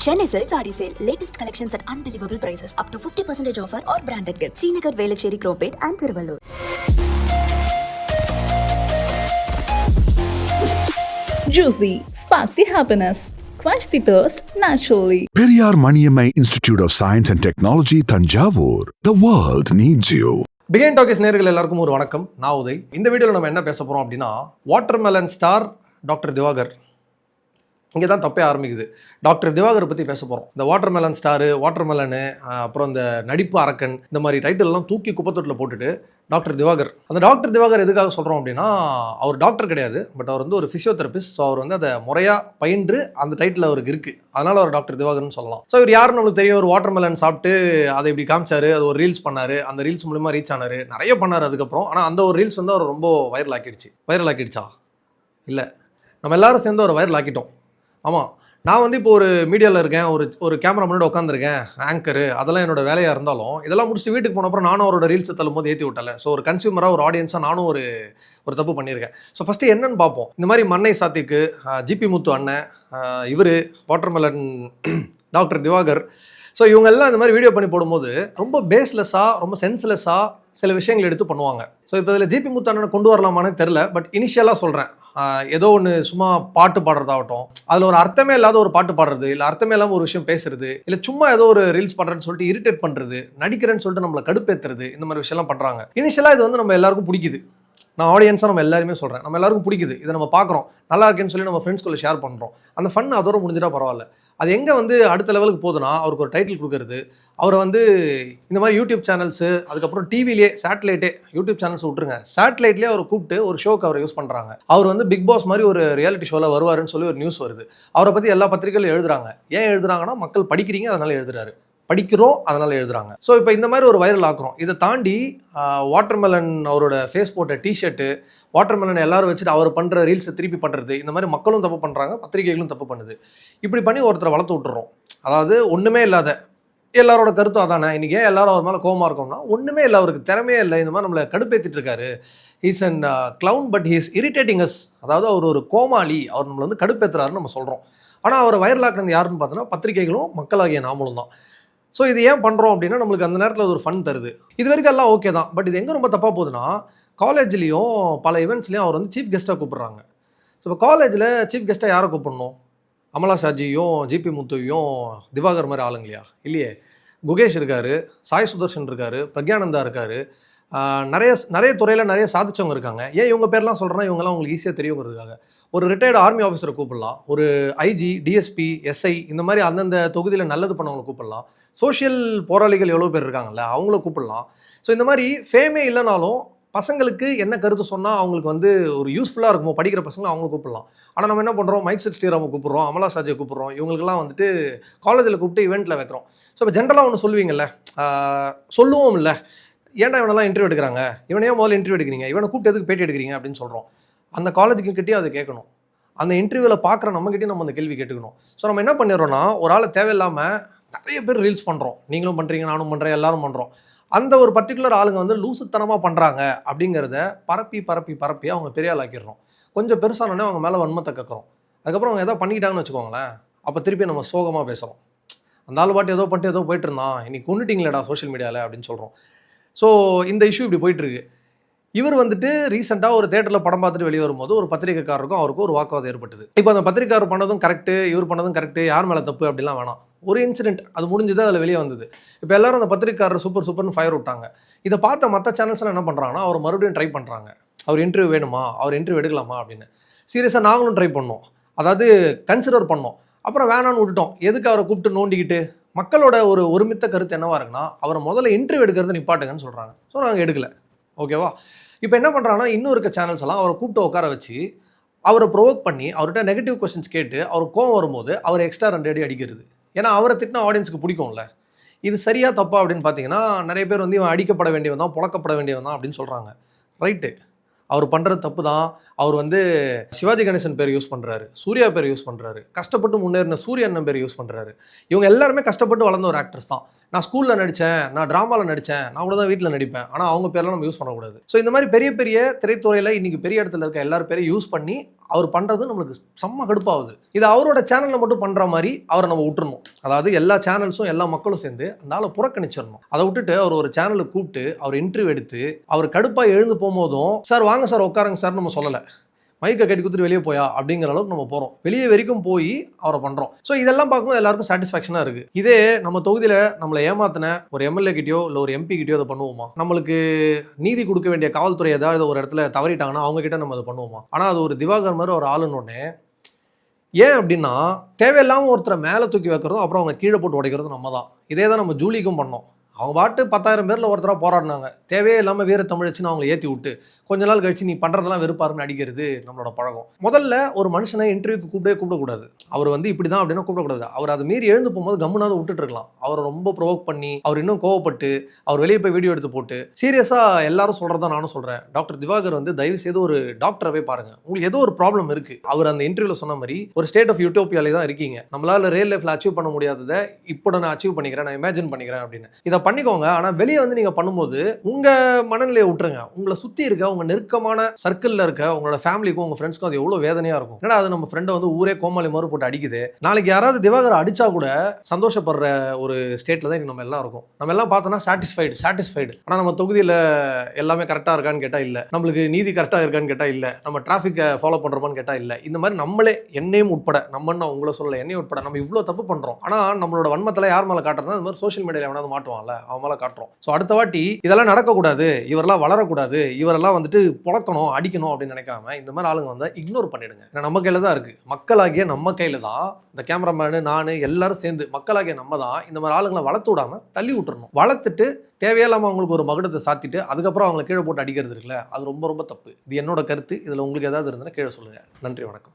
Chennai Silk Saree Sale. Latest collections at unbelievable prices. Up to 50% offer or branded gifts. Srinagar, Velachery, Cropate and Thiruvallur. Juicy, spark the happiness, quench the thirst naturally. Periyar Maniammai Institute of Science and Technology, Tanjavur. The world needs you. பிகைன் talkies நேர்கள் எல்லாருக்கும் ஒரு வணக்கம் நான் உதய் இந்த வீடியோவில் நம்ம என்ன பேச போகிறோம் அப்படின்னா வாட்டர்மெலன் ஸ்டார் டாக்டர் திவாகர் இங்கே தான் தப்பே ஆரம்பிக்குது. டாக்டர் திவாகர் பற்றி பேச போகிறோம் இந்த வாட்டர்மெலன் ஸ்டாரு வாட்டர்மெலனு அப்புறம் இந்த நடிப்பு அரக்கன் இந்த மாதிரி டைட்டில்லாம் தூக்கி குப்பத்தொட்டில் போட்டுட்டு டாக்டர் திவாகர். அந்த டாக்டர் திவாகர் எதுக்காக சொல்கிறோம் அப்படின்னா அவர் டாக்டர் கிடையாது பட் அவர் வந்து ஒரு ஃபிசியோதெரபிஸ்ட் ஸோ அவர் வந்து அதை முறையாக பயின்று அந்த டைட்டில் அவருக்கு இருக்குது அதனால் அவர் டாக்டர் திவாகர்னு சொல்லலாம். ஸோ இவர் யாருன்னு நம்மளுக்கு தெரியும் ஒரு வாட்டர்மெலன் சாப்பிட்டு அதை இப்படி காமிச்சாரு அது ஒரு ரீல்ஸ் பண்ணார் அந்த ரீல்ஸ் மூலிமா ரீச் ஆனார் நிறைய பண்ணார் அதுக்கப்புறம். ஆனால் அந்த ஒரு ரீல்ஸ் வந்து அவர் ரொம்ப வைரல் ஆக்கிடுச்சு. வைரல் ஆக்கிடுச்சா? இல்லை. நம்ம எல்லாரும் சேர்ந்து ஒரு வைரல் ஆக்கிட்டோம். ஆமாம் நான் வந்து இப்போ ஒரு மீடியாவில் இருக்கேன். ஒரு ஒரு கேமரா முன்னாடி உட்காந்துருக்கேன் ஆங்கரு அதெல்லாம் என்னோட வேலையாக இருந்தாலும் இதெல்லாம் முடிச்சுட்டு வீட்டுக்கு போன அப்புறம் நானும் அவரோட ரீல்ஸை தள்ளும் போது ஏற்றி விட்டல ஸோ ஒரு கன்சியூமராக ஒரு ஆடியன்ஸாக நானும் ஒரு ஒரு தப்பு பண்ணியிருக்கேன். ஸோ ஃபஸ்ட்டு என்னன்னு பார்ப்போம். இந்த மாதிரி மண்ணை சாத்திக்கு ஜிபி முத்து அண்ணன் இவர் வாட்டர்மெலன் டாக்டர் திவாகர். ஸோ இவங்க எல்லாம் இந்த மாதிரி வீடியோ பண்ணி போடும்போது ரொம்ப பேஸ்லெஸ்ஸாக ரொம்ப சென்ஸ்லெஸ்ஸாக சில விஷயங்கள் எடுத்து பண்ணுவாங்க. ஸோ இப்போ இதில் ஜிபி முத்து அண்ணனை கொண்டு வரலாமான்னு தெரில பட் இனிஷியலாக சொல்கிறேன் ஏதோ ஒன்று சும்மா பாட்டு பாடுறதாகட்டும். அதில் ஒரு அர்த்தமே இல்லாத ஒரு பாட்டு பாடுறது இல்லை அர்த்தமே இல்லாமல் ஒரு விஷயம் பேசுறது இல்லை சும்மா ஏதோ ஒரு ரீல்ஸ் பண்ணுறேன்னு சொல்லிட்டு இரிட்டேட் பண்ணுறது நடிக்கிறேன்னு சொல்லிட்டு நம்மளை கடுப்பேற்றுறது இந்த மாதிரி விஷயம்லாம் பண்ணுறாங்க இனிஷியலாக இது வந்து நம்ம எல்லாருக்கும் பிடிக்குது. நான் ஆடியன்ஸாக நம்ம எல்லாருமே சொல்கிறேன் நம்ம எல்லாருக்கும் பிடிக்குது. இதை நம்ம பார்க்குறோம். நல்லா இருக்கேன்னு சொல்லி நம்ம ஃப்ரெண்ட்ஸ்குள்ளே ஷேர் பண்ணுறோம் அந்த ஃபன் அதோட முடிஞ்சிட்டா பரவாயில்ல. அது எங்கே வந்து அடுத்த லெவலுக்கு போகுதுன்னா அவருக்கு ஒரு டைட்டில் கொடுக்கறது. அவரை வந்து இந்த மாதிரி யூடியூப் சேனல்ஸு அதுக்கப்புறம் டிவிலேயே சேட்டலைட்டே யூடியூப் சேனல்ஸ் விட்டுருங்க. சேட்டலைட்லேயே அவரை கூப்பிட்டு ஒரு ஷோக்கு அவரை யூஸ் பண்ணுறாங்க அவர் வந்து பிக் பாஸ் மாதிரி ஒரு ரியாலிட்டி ஷோவில் வருவாருன்னு சொல்லி ஒரு நியூஸ் வருது. அவரை பற்றி எல்லா பத்திரிகைகளும் எழுதுறாங்க. ஏன் எழுதுறாங்கன்னா மக்கள் படிக்கிறீங்க அதனால எழுதுறாரு. படிக்கிறோம் அதனால் எழுதுகிறாங்க ஸோ இப்போ இந்த மாதிரி ஒரு வைரல் ஆக்குறோம். இதை தாண்டி வாட்டர்மெலன் அவரோட ஃபேஸ் போட்ட டிஷர்ட்டு வாட்டர்மெலன் எல்லாரும் வச்சுட்டு அவர் பண்ணுற ரீல்ஸை திருப்பி பண்ணுறது இந்த மாதிரி மக்களும் தப்பு பண்ணுறாங்க பத்திரிகைகளும் தப்பு பண்ணுது. இப்படி பண்ணி ஒருத்தரை வளர்த்து விட்டுறோம். அதாவது ஒன்றுமே இல்லாத எல்லாரோட கருத்தும் அதானே? இன்றைக்கி ஏன் எல்லாரும் அவர் மேலே கோமா இருக்கோம்னா ஒன்றுமே இல்லை அவருக்கு திறமையே இல்லை இந்த மாதிரி நம்மளை கடுப்பேற்றிட்டு இருக்காரு. He's an clown but he's irritating as அதாவது அவர் ஒரு கோமாளி அவர் நம்மளை வந்து கடுப்பேற்றுறாருன்னு நம்ம சொல்கிறோம் ஆனால் அவரை வைரலாக்குனது யாருன்னு பார்த்தோன்னா பத்திரிகைகளும் மக்களாகிய நாமளும் தான். ஸோ இது ஏன் பண்ணுறோம் அப்படின்னா நம்மளுக்கு அந்த நேரத்தில் ஒரு ஃபன் தருது. இது வரைக்கும் எல்லாம் ஓகே தான். பட் இது எங்கே ரொம்ப தப்பாக போகுதுன்னா காலேஜ்லேயும் பல இவெண்ட்ஸ்லேயும் அவர் வந்து சீஃப் கெஸ்ட்டாக கூப்பிட்றாங்க. ஸோ இப்போ காலேஜில் சீஃப் கெஸ்ட்டாக யாரை கூப்பிடணும்? அமலா ஷாஜியும் ஜிபி முத்துவையும் திவாகர் மாதிரி ஆளுங்களையா? இல்லையே. குகேஷ் இருக்கார் சாய் சுதர்ஷன் இருக்கார் பிரக்யானந்தா இருக்கார். நிறைய நிறைய துறையில் நிறைய சாதிச்சவங்க இருக்காங்க. ஏன் இவங்க பேர்லாம் சொல்கிறேன்னா இவங்கெல்லாம் உங்களுக்கு ஈஸியாக தெரியுங்கிறதுக்காக. ஒரு ரிட்டையர்டு ஆர்மி ஆஃபீஸரை கூப்பிடலாம். ஒரு ஐஜி டிஎஸ்பி எஸ்ஐ இந்த மாதிரி அந்தந்த தொகுதியில் நல்லது பண்ணவங்களை கூப்பிடலாம். சோஷியல் போராளிகள் எவ்வளோ பேர் இருக்காங்கல்ல அவங்கள கூப்பிடலாம். ஸோ இந்த மாதிரி ஃபேமே இல்லைனாலும் பசங்களுக்கு என்ன கருத்து சொன்னால் அவங்களுக்கு வந்து ஒரு யூஸ்ஃபுல்லாக இருக்குமோ படிக்கிற பசங்களை அவங்க கூப்பிடலாம். ஆனால் நம்ம என்ன பண்ணுறோம் மைக் செட் ஸ்ரீராமை கூப்பிட்றோம் அமலா சாஜியை கூப்பிட்றோம். இவங்களுக்கெல்லாம் வந்துட்டு காலேஜில் கூப்பிட்டு இவெண்ட்டில் வைக்கிறோம். ஸோ இப்போ ஜென்ரலாக ஒன்று சொல்லுவீங்கல்ல சொல்லுவோம் இல்லை ஏன்டா இவனெல்லாம் இன்டர்வியூ எடுக்கிறாங்க? இவனையே முதல்ல இன்டர்வியூ எடுக்கிறீங்க? இவனை கூப்பிட்டு எதுக்கு பேட்டி எடுக்கிறீங்க அப்படின்னு சொல்கிறோம் அந்த காலேஜுக்கு கிட்டேயும் அதை கேட்கணும். அந்த இன்டர்வியூவில் பார்க்குற நம்மக்கிட்டேயும் நம்ம அந்த கேள்வி கேட்டுக்கணும். ஸோ நம்ம என்ன பண்ணிடுறோம்னா ஒரு ஆளை தேவையில்லாமல் நிறைய பேர் ரீல்ஸ் பண்ணுறோம் நீங்களும் பண்ணுறீங்க நானும் பண்ணுறேன் எல்லாரும் பண்ணுறோம் அந்த ஒரு பர்டிகுலர் ஆளுங்க வந்து லூசுத்தனமாக பண்ணுறாங்க அப்படிங்கிறத பரப்பி பரப்பி பரப்பி அவங்க பெரிய ஆளாக்கிடுறோம் கொஞ்சம் பெருசானோடனே அவங்க மேலே வன்மத்தை கக்குறோம். அதுக்கப்புறம் அவங்க ஏதோ பண்ணிக்கிட்டாங்கன்னு வச்சுக்கோங்களேன். அப்போ திருப்பி நம்ம சோகமாக பேசுகிறோம் அந்த ஆள் பாட்டு ஏதோ பண்ணிட்டு ஏதோ போயிட்டு இருந்தான். இன்னைக்கு கொண்டுட்டிங்களேடா சோஷியல் மீடியாவில் அப்படின்னு சொல்கிறோம் ஸோ இந்த இஷ்யூ இப்படி போயிட்டுருக்கு. இவர் வந்துட்டு ரீசெண்டாக ஒரு தேட்டரில் படம் பார்த்துட்டு வெளியே வரும்போது ஒரு பத்திரிக்கைக்காரருக்கும் அவருக்கும் ஒரு வாக்குவாதம் ஏற்பட்டது. இப்போ அந்த பத்திரிக்கையாளர் பண்ணதும் கரெக்டு இவர் பண்ணதும் கரெக்டு யார் மேலே தப்பு அப்படிலாம் வேணாம். ஒரு இன்சிடென்ட் அது முடிஞ்சது அதில் வெளியே வந்தது. இப்போ எல்லாரும் அந்த பத்திரிக்கையாளர் சூப்பர் சூப்பர்னு ஃபயர் விட்டாங்க. இதை பார்த்த மற்ற சேனல்ஸ்லாம் என்ன பண்ணுறாங்கன்னா அவர் மறுபடியும் ட்ரை பண்ணுறாங்க அவர் இன்டர்வியூ வேணுமா? அவர் இன்டர்வியூ எடுக்கலாமா? அப்படின்னு. சீரியஸாக நாங்களும் ட்ரை பண்ணோம். அதாவது கன்சிடர் பண்ணோம். அப்புறம் வேணான்னு விட்டுட்டோம். எதுக்கு அவரை கூப்பிட்டு நோண்டிக்கிட்டு? மக்களோட ஒரு ஒருமித்த கருத்து என்னவா இருக்குன்னா அவரை முதல்ல இன்டர்வியூ எடுக்கிறது நிப்பாட்டுங்கன்னு சொல்கிறாங்க ஸோ நாங்கள் எடுக்கல. ஓகேவா இப்போ என்ன பண்ணுறாங்கன்னா இன்னும் இருக்க சேனல்ஸ் எல்லாம் அவரை கூப்பிட்டு உட்கார வச்சு அவரை ப்ரொவோக் பண்ணி அவர்கிட்ட நெகட்டிவ் கொஸ்டின்ஸ் கேட்டு அவர் கோவம் வரும்போது அவர் எக்ஸ்ட்ரா ரெண்டு அடி அடிக்கிறது. ஏன்னா அவரை திட்டினா ஆடியன்ஸுக்கு பிடிக்கும்ல. இது சரியா தப்பா அப்படின்னு பார்த்தீங்கன்னா நிறைய பேர் வந்து இவன் அடிக்கப்பட வேண்டியவன் தான் புழக்கப்பட வேண்டியவன் தான் அப்படின்னு சொல்கிறாங்க ரைட்டு அவர் பண்ணுறது தப்பு தான். அவர் வந்து சிவாஜி கணேசன் பேர் யூஸ் பண்ணுறாரு சூர்யா பேர் யூஸ் பண்ணுறாரு கஷ்டப்பட்டு முன்னேறின சூரிய அண்ணன் பேர் யூஸ் பண்ணுறாரு இவங்க எல்லாருமே கஷ்டப்பட்டு வளர்ந்த ஒரு ஆக்டர்ஸ் தான். நான் ஸ்கூலில் நடித்தேன் நான் ட்ராமாவில் நடித்தேன் நான் கூட தான் வீட்டில் நடிப்பேன். ஆனால் அவங்க பேர்லாம் நம்ம யூஸ் பண்ணக்கூடாது. ஸோ இந்த மாதிரி பெரிய பெரிய திரைத்துறையில் இன்றைக்கி பெரிய இடத்துல இருக்க எல்லார் பேரையும் யூஸ் பண்ணி அவர் பண்ணுறது நம்மளுக்கு செம்ம கடுப்பாகுது. இது அவரோட சேனலில் மட்டும் பண்ணுற மாதிரி அவரை நம்ம விட்டுறணும். அதாவது எல்லா சேனல்ஸும் எல்லா மக்களும் சேர்ந்து அந்த ஆளை புறக்கணிச்சிடணும். அதை விட்டுட்டு அவர் ஒரு சேனலை கூப்பிட்டு அவர் இன்டர்வியூ எடுத்து அவர் கடுப்பாக எழுந்து போகும்போதும் சார் வாங்க சார் உட்காருங்க சார் நம்ம சொல்லலை. மைக்கை கட்டி கொடுத்துட்டு வெளியே போயா? அப்படிங்கிற அளவுக்கு நம்ம போகிறோம் வெளியே வரைக்கும் போய் அவரை பண்ணுறோம் ஸோ இதெல்லாம் பார்க்கும்போது எல்லாருக்கும் சாட்டிஸ்ஃபேக்ஷனாக இருக்குது இதே நம்ம தொகுதியில் நம்மளை ஏமாத்தின ஒரு எம்எல்ஏ கிட்டயோ இல்லை ஒரு எம்பி கிட்டயோ அதை பண்ணுவோமா? நம்மளுக்கு நீதி கொடுக்க வேண்டிய காவல்துறை ஏதாவது ஒரு இடத்துல தவறிட்டாங்கன்னா அவங்க கிட்ட நம்ம அதை பண்ணுவோமா? ஆனால் அது ஒரு திவாகர் மாதிரி ஒரு ஆளுன்னு ஏன் அப்படின்னா தேவையில்லாமல் ஒருத்தரை மேலே தூக்கி வைக்கிறதும் அப்புறம் அவங்க கீழே போட்டு உடைக்கிறதும் நம்ம தான். இதே தான் நம்ம ஜூலிக்கும் பண்ணோம். அவங்க பாட்டு பத்தாயிரம் பேரில் ஒருத்தராக போராடினாங்க. தேவையே இல்லாமல் வீர தமிழச்சின்னு அவங்களை ஏற்றி விட்டு கொஞ்ச நாள் கழிச்சு நீ பண்ணுறதெல்லாம் வெறுப்பாருன்னு அடிக்கிறது நம்மளோட பழக்கம். முதல்ல ஒரு மனுஷனை இன்டர்வியூக்கு கூப்பிடவே கூப்பிடக்கூடாது. அவர் வந்து இப்படி தான் அப்படின்னா கூப்பிடக்கூடாது. அவர் அதை மீறி எழுந்து போகும்போது கம்முனாவது விட்டுட்டு இருக்கலாம். அவரை ரொம்ப ப்ரொவோக் பண்ணி அவர் இன்னும் கோவப்பட்டு அவர் வெளியே போய் வீடியோ எடுத்து போட்டு சீரியஸாக எல்லாரும் சொல்கிறதா நானும் சொல்கிறேன் டாக்டர் திவாகர் வந்து தயவு செய்து ஒரு டாக்டரை போய் பாருங்க. உங்களுக்கு ஏதோ ஒரு ப்ராப்ளம் இருக்கு. அவர் அந்த இன்டர்வியூல சொன்ன மாதிரி ஒரு ஸ்டேட் ஆஃப் யூட்டோப்பியாலே தான் இருக்கீங்க. நம்மளால ரியல் லைஃப்ல அச்சீவ் பண்ண முடியாததை இப்போ நான் அச்சீவ் பண்ணிக்கிறேன் நான் இமேஜின் பண்ணிக்கிறேன் அப்படின்னு. இதை பண்ணிக்கோங்க. ஆனால் வெளியே வந்து நீங்கள் பண்ணும்போது உங்க மனநிலையை விட்டுருங்க. உங்களை சுற்றி இருக்க உங்க நெருக்கமான சர்க்கிளில் இருக்க உங்களோட ஃபேமிலிக்கும் உங்க ஃப்ரெண்ட்ஸ்க்கும் அது எவ்வளோ வேதனையா இருக்கும்? ஏன்னா அது நம்ம ஃப்ரெண்டை வந்து ஊரே கோமாளி மாதிரி போட்டு அடிக்குது. நாளைக்கு யாராவது திவாகர் அடிச்சா கூட சந்தோஷப்படுற ஒரு ஸ்டேட்ல தான் நம்ம எல்லாம் இருக்கும். நம்ம எல்லாம் பார்த்தோம்னா சாட்டிஸ்ஃபைடு சாட்டிஸ்ஃபைடு ஆனால் நம்ம தொகுதியில் எல்லாமே கரெக்டாக இருக்கான்னு கேட்டால் இல்லை. நம்மளுக்கு நீதி கரெக்டாக இருக்கான்னு கேட்டால் இல்லை. நம்ம டிராஃபிக்கை ஃபாலோ பண்ணுறோமான்னு கேட்டால் இல்லை. இந்த மாதிரி நம்மளே என்னையும் உட்பட நம்ம உங்களை சொல்லலை என்னையும் உட்பட நம்ம இவ்வளோ தப்பு பண்ணுறோம் ஆனால் நம்மளோட வன்மத்தில் யார் மேலே காட்டுறதா இந்த மாதிரி சோஷியல் மீடியாவில் எவனாவது மாட்டுவான்ல அவன் மேலே காட்டுறோம். ஸோ அடுத்த வாட்டி இதெல்லாம் நடக்கக்கூடாது. இவரெல்லாம் வளரக்கூடாது. இவரெல்லாம் வந்து வந்துட்டு புழக்கணும் அடிக்கணும் அப்படின்னு நினைக்காம இந்த மாதிரி ஆளுங்க வந்தால் இக்னோர் பண்ணிடுங்க. ஏன்னா நம்ம கையில் தான் இருக்குது மக்களாகிய நம்ம கையில் தான் இந்த கேமராமேனு நான் எல்லாரும் சேர்ந்து மக்களாகிய நம்ம தான் இந்த மாதிரி ஆளுங்களை வளர்த்து விடாம தள்ளி விட்டுறணும். வளர்த்துட்டு தேவையில்லாமல் அவங்களுக்கு ஒரு மகுடத்தை சாத்திட்டு அதுக்கப்புறம் அவங்களை கீழே போட்டு அடிக்கிறது இருக்குல்ல அது ரொம்ப ரொம்ப தப்பு. இது என்னோட கருத்து. இதில் உங்களுக்கு ஏதாவது இருந்தால் கீழே சொல்லுங்கள் நன்றி வணக்கம்.